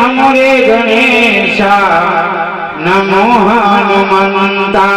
નમો રે ગણેશા નમો હનુમંતા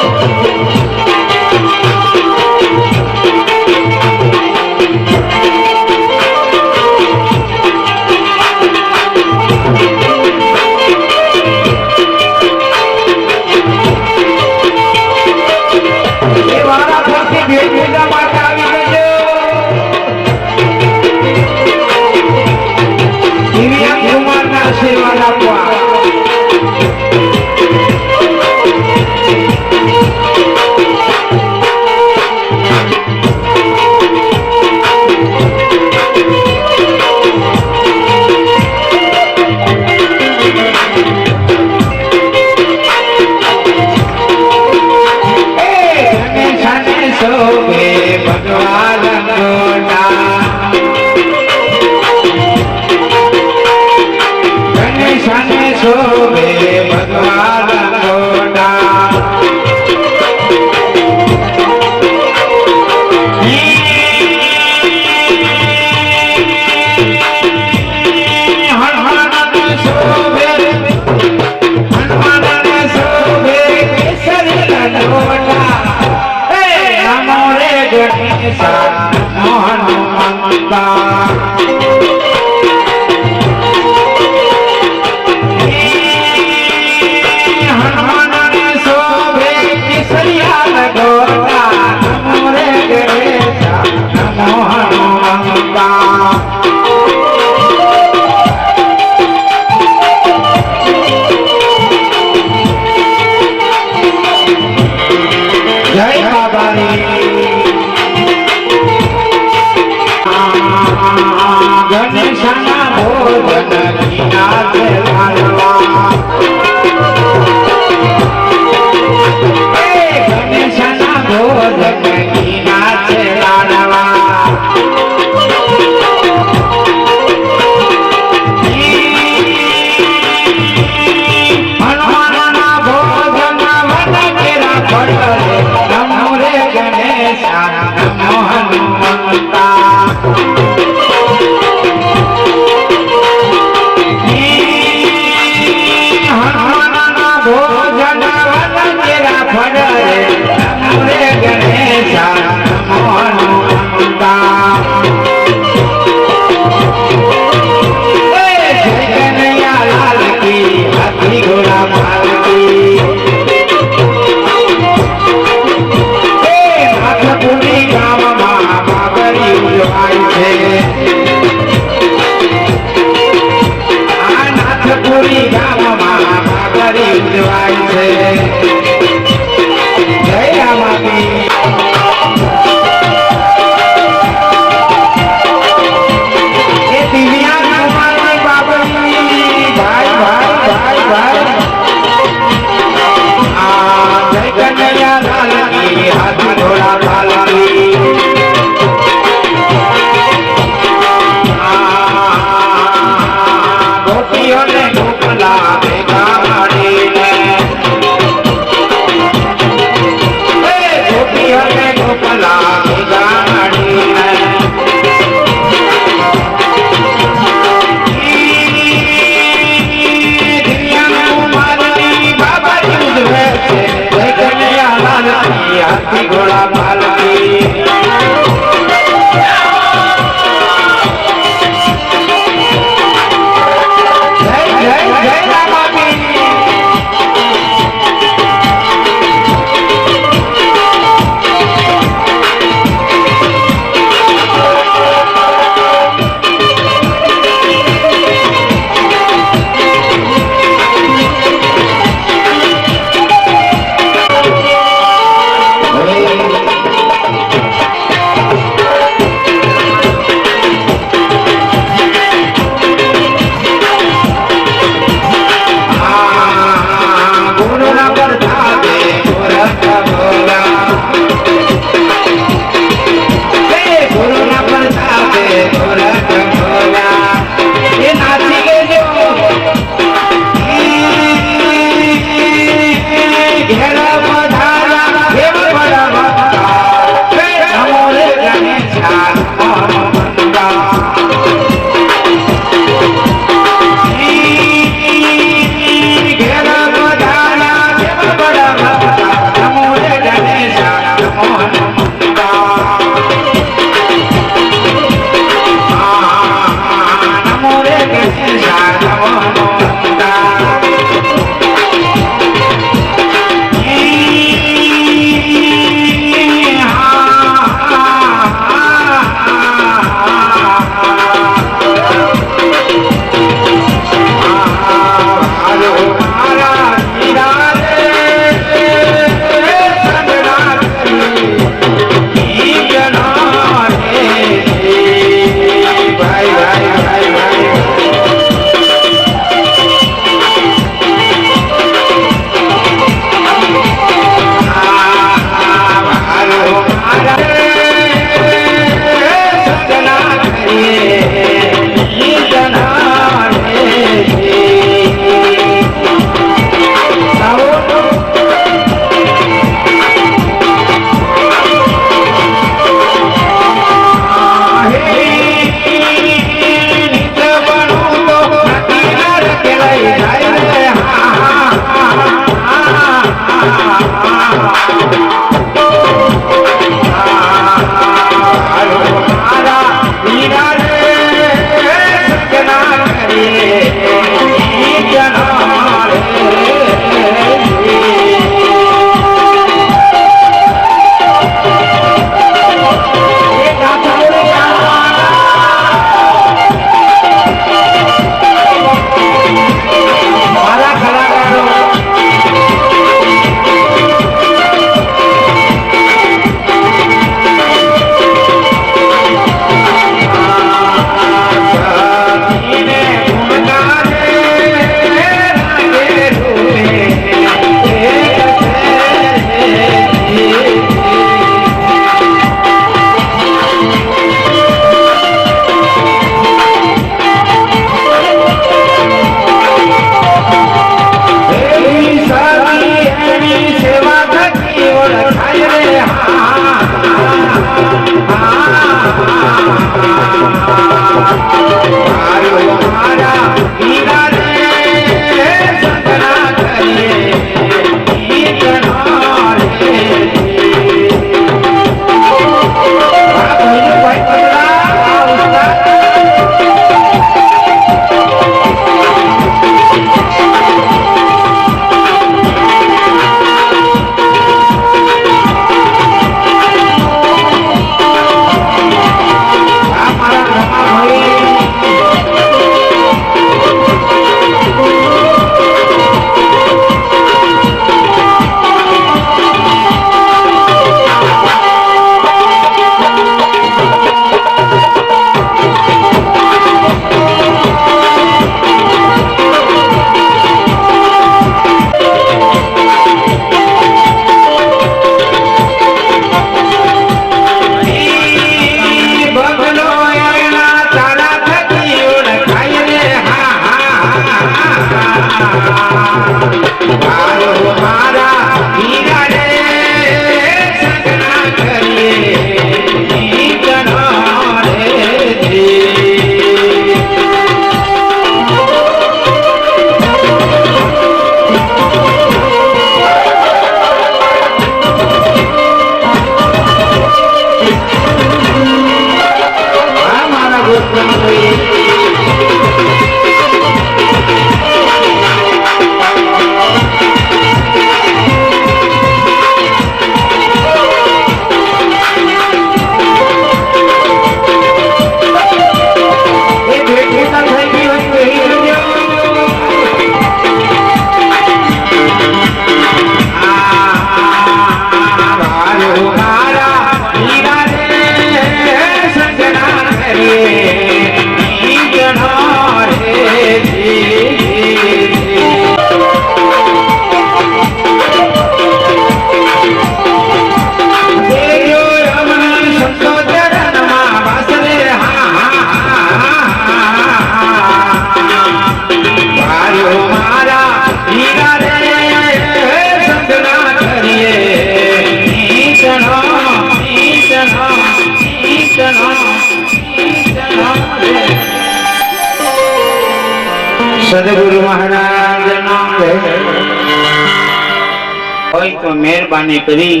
હોય તો મહેરબાની કરી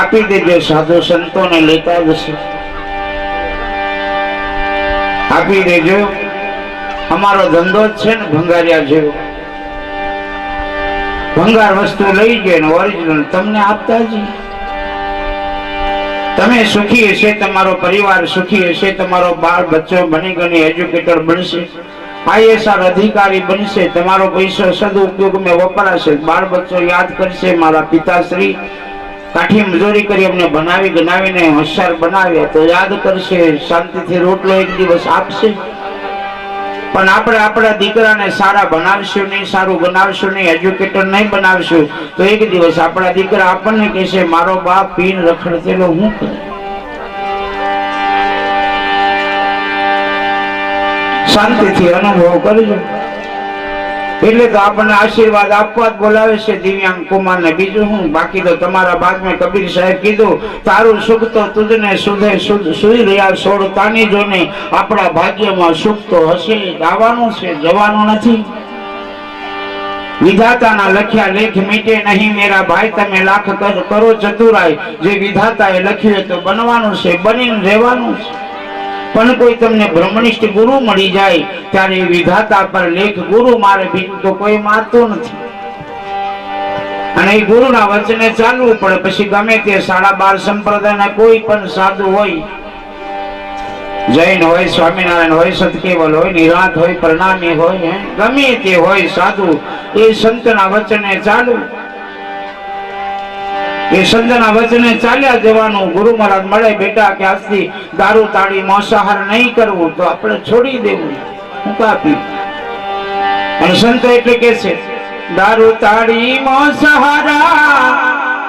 આપી દેજો સાધુ સંતોને લેતા જશે. આપી દેજો. અમારો ધંધો જ છે ને ભંગારિયા જેવો. ભંગાર વસ્તુ લઈ ગયો ઓરિજિનલ તમને આપતા જ તમે સુખી હશે, તમારો પરિવાર સુખી હશે, તમારો બાળ બચ્ચો બની ગણી એજ્યુકેટર બનશે. આઈએસઆર અધિકારી બનશે, તમારો પૈસો સદુપયોગમાં વપરાશે. બાળ બચ્ચો યાદ કરશે, મારા પિતાશ્રી કાઠી મજૂરી કરી અમને બનાવી ગણાવીને હોશિયાર બનાવ્યા તો યાદ કરશે, શાંતિથી રોટલો એક દિવસ આપશે. પણ આપણે આપણા દીકરાને સારા બનાવશું નહીં, સારું બનાવશું નહીં, એજ્યુકેટર નહીં બનાવશું, તો એક દિવસ આપણા દીકરા આપણને કહેશે, મારો બાપ પીન રખડતેલો હું કરે? શાંતિથી અનુભવ કરજો. એટલે તો આપણને આશીર્વાદ આપવા જ બોલાવે છે દિવ્યાંગ કુમાર ને બીજું હું બાકી તો તમારા બાદ મેં કબીર સાહેબ કીધું, તારું સુખ તો તુજને સુધે સુઈ રહ્યા સોળ તાની નહીં. આપણા ભાગ્યમાં સુખ તો હશે જ. આવવાનું છે, જવાનું નથી. વિધાતાના લખ્યા લેખ મીટે નહીં, મેરા ભાઈ, તમે લાખ કરો ચતુરાય જે વિધાતાએ લખ્યું તો બનવાનું છે, બનીને રહેવાનું છે. પણ કોઈ તમને બ્રહ્મનિષ્ઠ ગુરુ મળી જાય, ત્યારે વિધાતા પર લેખ ગુરુ મારે બીજું તો કોઈ મારતું નથી. અને એ ગુરુના વચને ચાલવું પડે, પછી ગમે તે સાડા બાર સંપ્રદાયના કોઈ પણ સાધુ હોય, જૈન હોય, સ્વામિનારાયણ હોય સતકેવલ હોય, નિરાંત હોય પ્રણામી હોય ગમે તે હોય સાધુ, એ સંતના વચને ચાલવું એ સંતના વચને ચાલ્યા જવાનું. ગુરુ મહારાજ મળે બેટા કે આજથી દારૂ તાળી માંસાહાર નહીં કરવું તો આપણે છોડી દેવું. હું કાપી અને સંતો એટલે કે છે, દારૂ તાળી માંસાહારા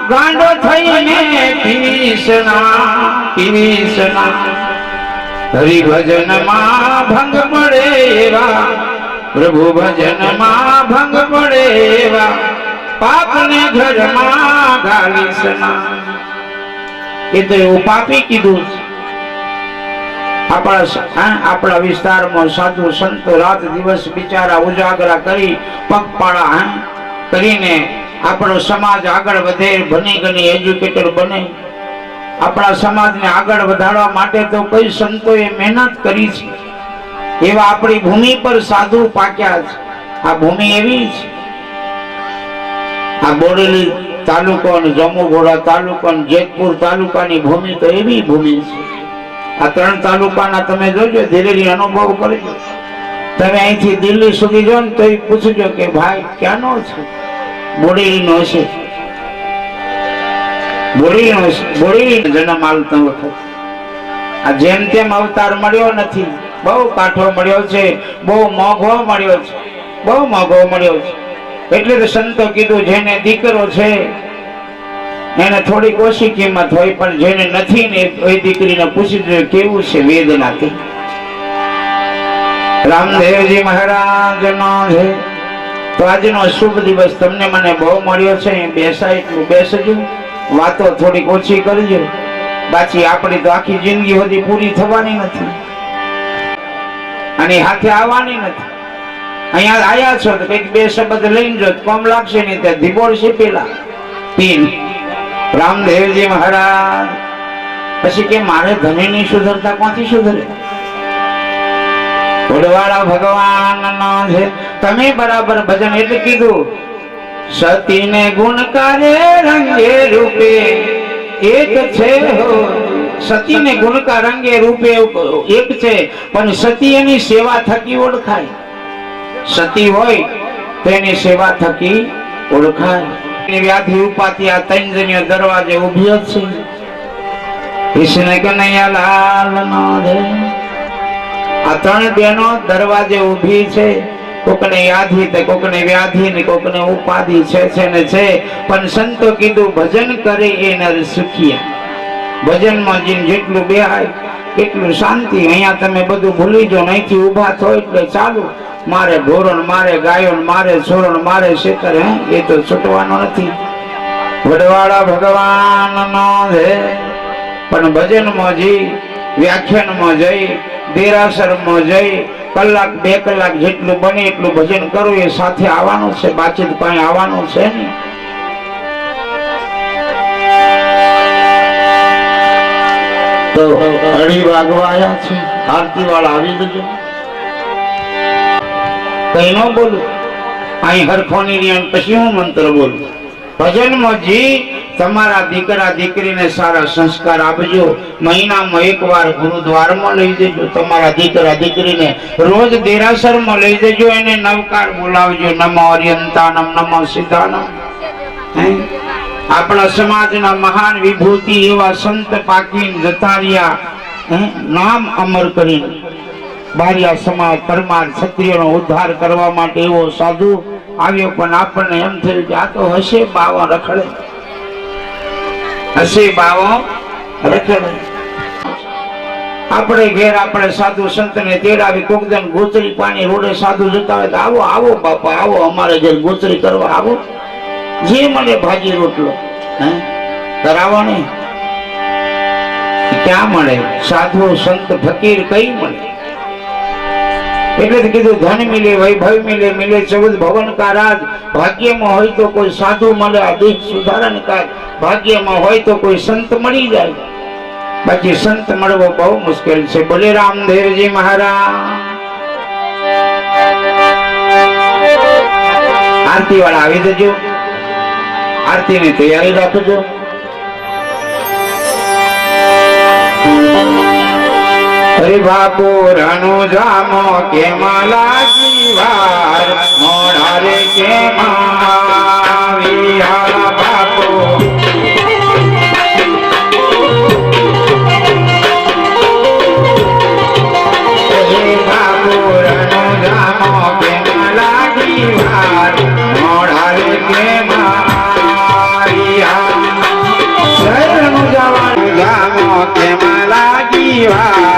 ગાંડો થઈને પીવીસના પીવીસના હરિભજનમાં ભંગ પડે એવા, પ્રભુ ભજનમાં ભંગ પડે એવા. પાપને ઘરમાં ગાલીસના એ તો એવું પાપી કીધું આપણા આપણા વિસ્તારમાં સાધુ સંતો રાત દિવસ બિચારા ઉજાગરા કરી પગપાળા હા, કરીને આપણો સમાજ આગળ વધે ભણી ગણી એજ્યુકેટર બને. આપણા સમાજને આગળ વધારવા માટે તો કઈ સંતોએ મહેનત કરી છે. એવા આપણી ભૂમિ પર સાધુ પાક્યા છે. આ ભૂમિ એવી છે આ બોડેલી તાલુકો અને જમ્મુઘોડા તાલુકો અને જેતપુર તાલુકાની ભૂમિ તો એવી ભૂમિ છે. આ ત્રણ તાલુકાના તમે જોજો ધીરે ધીરે અનુભવ કરજો તમે અહીંથી દિલ્હી સુધી જો ને તો એ પૂછજો કે ભાઈ ક્યાંનો છે? બોડેલીનો હશે. બોડેલીનો બોડેલી જન્મ આવતા વખત આ જેમ તેમ અવતાર મળ્યો નથી. બહુ કાઠો મળ્યો છે, બહુ મોઘો મળ્યો છે, બહુ મોઘો મળ્યો છે. એટલે તો સંતો કીધું, જેને દીકરો છે, એને થોડી ઓછી કિંમત હોય, પણ જેને નથી ને એ દીકરીને પૂછી દે કેવું છે વેદનાથી. રામદેવજી મહારાજ નો છે. તો આજનો શુભ દિવસ તમને મને બહુ મળ્યો છે. એ બેસાય એટલું બેસજો. વાતો થોડીક ઓછી કરજો. બાકી આપણી તો આખી જિંદગી સુધી પૂરી થવાની નથી. અને હાથે આવવાની નથી. અહીંયા આયા છો તો કંઈક બે શબ્દ લઈને જો, કોમ લાગશે નહીં ત્યાં. ધીબોર છે પીન. રામદેવજી મહારાજ. પછી કે મારે ધણી ની સુધરતા ક્યાંથી સુધરે? ઉડવાળા ભગવાન નો છે. તમે બરાબર ભજન એટલે કીધું. સતીને ગુણકારે રંગે રૂપે એક છે. હો સતીને ગુણકાર રંગે રૂપે એક છે. પણ સતી એની સેવા થકી ઓળખાય. સતી હોય, તેની સેવા થકી ઓળખાય. વ્યાધિ ઉપાથી આ ત્રણ દરવાજે ઊભી છે. કૃષ્ણ કનૈયા લાલ આ ત્રણ બહેનો દરવાજે ઊભી છે. કોકને યાદી તે, કોકને વ્યાધિ ને કોકને ઉપાધિ છે છે ને છે. પણ સંતો કીધું, ભજન કરે એ નર સુખિયા. ભજનમાં જીન જેટલું બેહાય, એટલું શાંતિ. અહીંયા તમે બધું ભૂલી જો અહીંથી ઊભા થો એટલે ચાલુ. મારે ઢોરણ મારે ગાયો ને મારે છોરણ મારે શેતર હે? એ તો છૂટવાનો નથી. વડવાળા ભગવાન નો હે પણ ભજનમાં જઈ, વ્યાખ્યાનમાં જઈ, દેરાસરમાં જઈ, કલાક, બે કલાક જેટલું બને એટલું ભજન કરવું એ સાથે આવવાનું છે બાતચીત કઈ આવવાનું છે ને તો અઢી વાગવા આવ્યા છે. આરતી વાળા આવી જજો કઈ ન બોલું. અહીં હરખોની નિયમ પછી હું મંત્ર બોલું. ભજનમાં જી, તમારા દીકરા દીકરીને સારા સંસ્કાર આપજો. મહિનામાં એકવાર ગુરુદ્વારમાં લઈ જજો. તમારા દીકરા દીકરીને રોજ દેરાસરમાં લઈ જજો. એને નવકાર બોલાવજો. નમો અર્યંતાનમ નમો સિદ્ધાનમ? આપણા સમાજના મહાન વિભૂતિ એવા સંત પાકીન જતા રહ્યા? નામ અમર કરીને. બારિયા સમાજ, પરમાર ક્ષત્રિયનો ઉદ્ધાર કરવા માટે એવો સાધુ આવ્યો, પણ આપણને એમ થયું કે આ તો હશે બાવા રખડે. હશે બાવો રખડે. આપણે ઘેર આપણે સાધુ સંતને તેડાવી કોકદન ગોચરી પાણી રોડે સાધુ જતા હોય તો આવો આવો બાપા, આવો અમારે ઘેર ગોચરી કરવા આવો. જે મને ભાજી રોટલો, હે? કરાવો ને ક્યાં મળે? સાધુ સંત ફકીર કઈ મળે? એટલે જ કીધું, ધન મિલે, વૈભવ મિલે મિલે ચૌદ ભવન કા રાજ. ભાગ્યમાં હોય તો કોઈ સાધુ મળે દેશ સુધારણ કાર ભાગ્યમાં હોય તો કોઈ સંત મળી જાય. બાકી સંત મળવો બહુ મુશ્કેલ છે. બોલે રામદેવજી મહારાજ. આરતી વાળા આવી જજો. આરતી ની તૈયારી રાખજો. હરે બાપુ, રણુ જામો કેમ લાગી વાર? મોડા રે કેમ આવી બાપુ કેમ લાગી વાર?